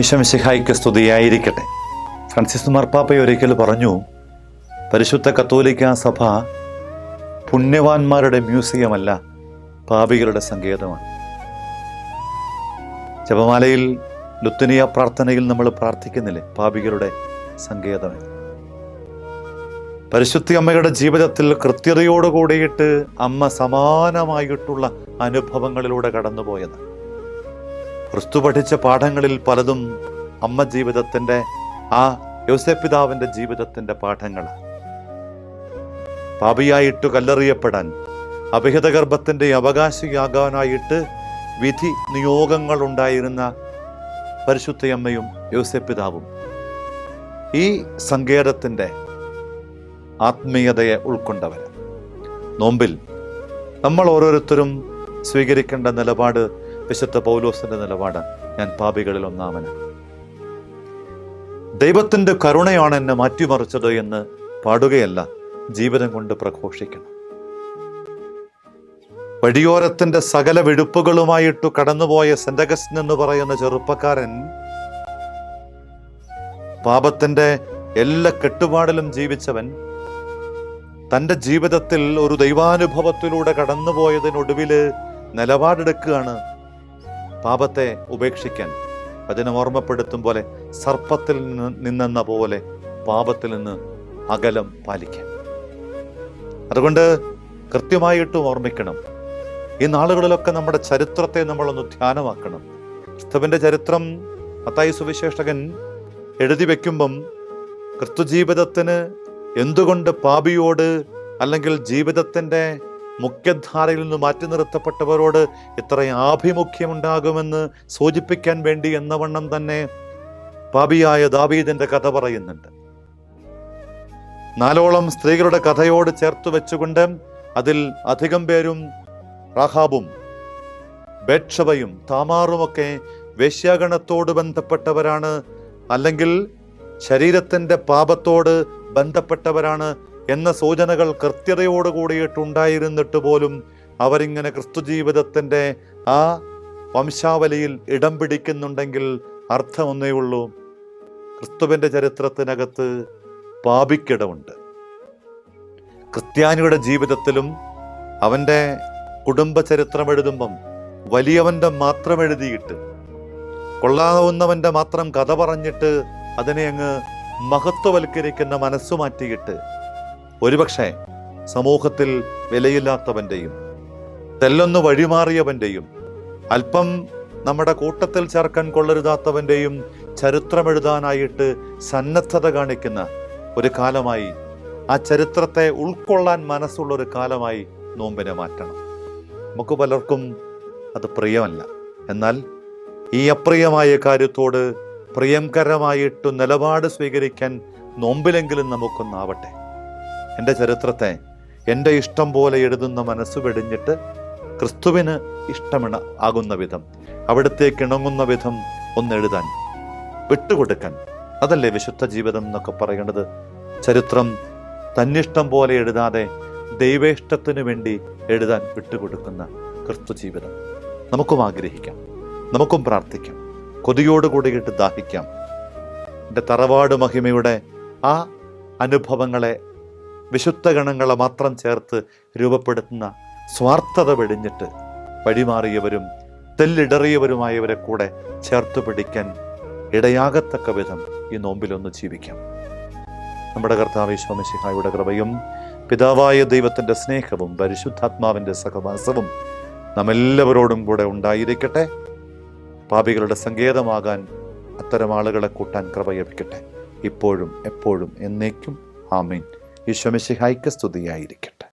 ഈശോമിശിഹായിക്ക് സ്തുതിയായിരിക്കട്ടെ. ഫ്രാൻസിസ് മാർപ്പാപ്പ ഒരിക്കൽ പറഞ്ഞു പരിശുദ്ധ കത്തോലിക്ക സഭ പുണ്യവാന്മാരുടെ മ്യൂസിയമല്ല പാപികളുടെ സങ്കേതമാണ്. ജപമാലയിൽ ലുത്തനിയ പ്രാർത്ഥനയിൽ നമ്മൾ പ്രാർത്ഥിക്കുന്നില്ലേ? പാപികളുടെ സങ്കേതമേ പരിശുദ്ധി അമ്മയുടെ ജീവിതത്തിൽ കൃത്യതയോട് കൂടിയിട്ട് അമ്മ സമാനമായിട്ടുള്ള അനുഭവങ്ങളിലൂടെ കടന്നുപോയത്. ക്രിസ്തു പഠിച്ച പാഠങ്ങളിൽ പലതും അമ്മ ജീവിതത്തിന്റെ ആ യോസെപിതാവിന്റെ ജീവിതത്തിന്റെ പാഠങ്ങളാണ് പാപിയായിട്ട് കല്ലെറിയപ്പെടാൻ അഭിഹിത ഗർഭത്തിന്റെ അവകാശിയാകാനായിട്ട് വിധി നിയോഗങ്ങൾ ഉണ്ടായിരുന്ന പരിശുദ്ധയമ്മയും യോസെപിതാവും ഈ സങ്കേതത്തിന്റെ ആത്മീയതയെ ഉൾക്കൊണ്ടവർ നോമ്പിൽ നമ്മൾ ഓരോരുത്തരും സ്വീകരിക്കേണ്ട നിലപാട് വിശുദ്ധ പൗലോസിന്റെ നിലപാട്. ഞാൻ പാപികളിൽ ഒന്നാമന് ദൈവത്തിന്റെ കരുണയാണ് എന്നെ മാറ്റിമറിച്ചത് എന്ന് പാടുകയല്ല ജീവിതം കൊണ്ട് പ്രഘോഷിക്കണം. വഴിയോരത്തിന്റെ സകല വെടുപ്പുകളുമായിട്ട് കടന്നുപോയ സെന്റഗസ് എന്ന് പറയുന്ന ചെറുപ്പക്കാരൻ പാപത്തിന്റെ എല്ലാ കെട്ടുപാടിലും ജീവിച്ചവൻ തന്റെ ജീവിതത്തിൽ ഒരു ദൈവാനുഭവത്തിലൂടെ കടന്നുപോയതിനൊടുവിൽ നിലപാടെടുക്കുകയാണ് പാപത്തെ ഉപേക്ഷിക്കാൻ അതിനെ ഓർമ്മപ്പെടുത്തും പോലെ സർപ്പത്തിൽ നിന്ന് നിന്നെന്ന പോലെ പാപത്തിൽ നിന്ന് അകലം പാലിക്കാൻ. അതുകൊണ്ട് കൃത്യമായിട്ടും ഓർമ്മിക്കണം. ഈ നാളുകളിലൊക്കെ നമ്മുടെ ചരിത്രത്തെ നമ്മളൊന്ന് ധ്യാനമാക്കണം. ക്രിസ്തുവിന്റെ ചരിത്രം മത്തായി സുവിശേഷകൻ എഴുതി വയ്ക്കുമ്പം ക്രിസ്തു ജീവിതത്തിന് എന്തുകൊണ്ട് പാപിയോട് അല്ലെങ്കിൽ ജീവിതത്തിന്റെ മുഖ്യധാരയിൽ നിന്ന് മാറ്റി നിർത്തപ്പെട്ടവരോട് ഇത്ര ആഭിമുഖ്യമുണ്ടാകുമെന്ന് സൂചിപ്പിക്കാൻ വേണ്ടി എന്ന വണ്ണം തന്നെ പാപിയായ ദാവീദിന്റെ കഥ പറയുന്നുണ്ട്. നാലോളം സ്ത്രീകളുടെ കഥയോട് ചേർത്ത് വെച്ചുകൊണ്ട് അതിൽ അധികം പേരും റഹാബും ബേക്ഷവയും താമാറുമൊക്കെ വേശ്യാഗണത്തോട് ബന്ധപ്പെട്ടവരാണ് അല്ലെങ്കിൽ ശരീരത്തിന്റെ പാപത്തോട് ബന്ധപ്പെട്ടവരാണ് എന്ന സൂചനകൾ കൃത്യതയോട് കൂടിയിട്ടുണ്ടായിരുന്നിട്ട് പോലും അവരിങ്ങനെ ക്രിസ്തു ജീവിതത്തിന്റെ ആ വംശാവലിയിൽ ഇടം പിടിക്കുന്നുണ്ടെങ്കിൽ അർത്ഥമൊന്നേ ഉള്ളൂ. ക്രിസ്തുവിന്റെ ചരിത്രത്തിനകത്ത് പാപിക്കിടമുണ്ട്. ക്രിസ്ത്യാനിയുടെ ജീവിതത്തിലും അവന്റെ കുടുംബ ചരിത്രം എഴുതുമ്പം വലിയവന്റെ മാത്രം എഴുതിയിട്ട് കൊള്ളാവുന്നവന്റെ മാത്രം കഥ പറഞ്ഞിട്ട് അതിനെ അങ്ങ് മഹത്വവൽക്കരിക്കുന്ന മനസ്സു മാറ്റിയിട്ട് ഒരുപക്ഷെ സമൂഹത്തിൽ വിലയില്ലാത്തവന്റെയും തെല്ലൊന്ന് വഴിമാറിയവന്റെയും അല്പം നമ്മുടെ കൂട്ടത്തിൽ ചേർക്കാൻ കൊള്ളരുതാത്തവന്റെയും ചരിത്രമെഴുതാനായിട്ട് സന്നദ്ധത കാണിക്കുന്ന ഒരു കാലമായി ആ ചരിത്രത്തെ ഉൾക്കൊള്ളാൻ മനസ്സുള്ള ഒരു കാലമായി നോമ്പിനെ മാറ്റണം. നമുക്ക് പലർക്കും അത് പ്രിയമല്ല. എന്നാൽ ഈ അപ്രിയമായ കാര്യത്തോട് പ്രിയങ്കരമായിട്ട് നിലപാട് സ്വീകരിക്കാൻ നോമ്പിലെങ്കിലും നമുക്കൊന്നാവട്ടെ. എന്റെ ചരിത്രത്തെ എന്റെ ഇഷ്ടം പോലെ എഴുതുന്ന മനസ്സ് വെടിഞ്ഞിട്ട് ക്രിസ്തുവിന് ഇഷ്ടമിണ ആകുന്ന വിധം അവിടത്തേക്ക് ഇണങ്ങുന്ന വിധം ഒന്നെഴുതാൻ വിട്ടുകൊടുക്കാൻ. അതല്ലേ വിശുദ്ധ ജീവിതം എന്നൊക്കെ പറയേണ്ടത്? ചരിത്രം തന്നിഷ്ടം പോലെ എഴുതാതെ ദൈവേഷ്ടത്തിനു വേണ്ടി എഴുതാൻ വിട്ടുകൊടുക്കുന്ന ക്രിസ്തു ജീവിതം. നമുക്കും ആഗ്രഹിക്കാം നമുക്കും പ്രാർത്ഥിക്കാം കൊതിയോട് കൂടിയിട്ട് ദാഹിക്കാം. എന്റെ തറവാട് മഹിമയുടെ ആ അനുഭവങ്ങളെ വിശുദ്ധ ഗണങ്ങളെ മാത്രം ചേർത്ത് രൂപപ്പെടുത്തുന്ന സ്വാർത്ഥത വെടിഞ്ഞിട്ട് വഴിമാറിയവരും തെല്ലിടറിയവരുമായവരെ കൂടെ ചേർത്ത് പിടിക്കാൻ ഇടയാകത്തക്ക വിധം ഈ നോമ്പിലൊന്ന് ജീവിക്കാം. നമ്മുടെ കർത്താവ് ശോമശിഹായുടെ കൃപയും പിതാവായ ദൈവത്തിന്റെ സ്നേഹവും പരിശുദ്ധാത്മാവിന്റെ സഹവാസവും നമ്മെല്ലാവരോടും കൂടെ ഉണ്ടായിരിക്കട്ടെ. പാപികളുടെ സങ്കേതമാകാൻ അത്തരം ആളുകളെ കൂട്ടാൻ കൃപയപിക്കട്ടെ ഇപ്പോഴും എപ്പോഴും എന്നേക്കും ആമീൻ. ഈശ്വമിശിഹായ്ക്ക് സ്തുതിയായിരിക്കട്ടെ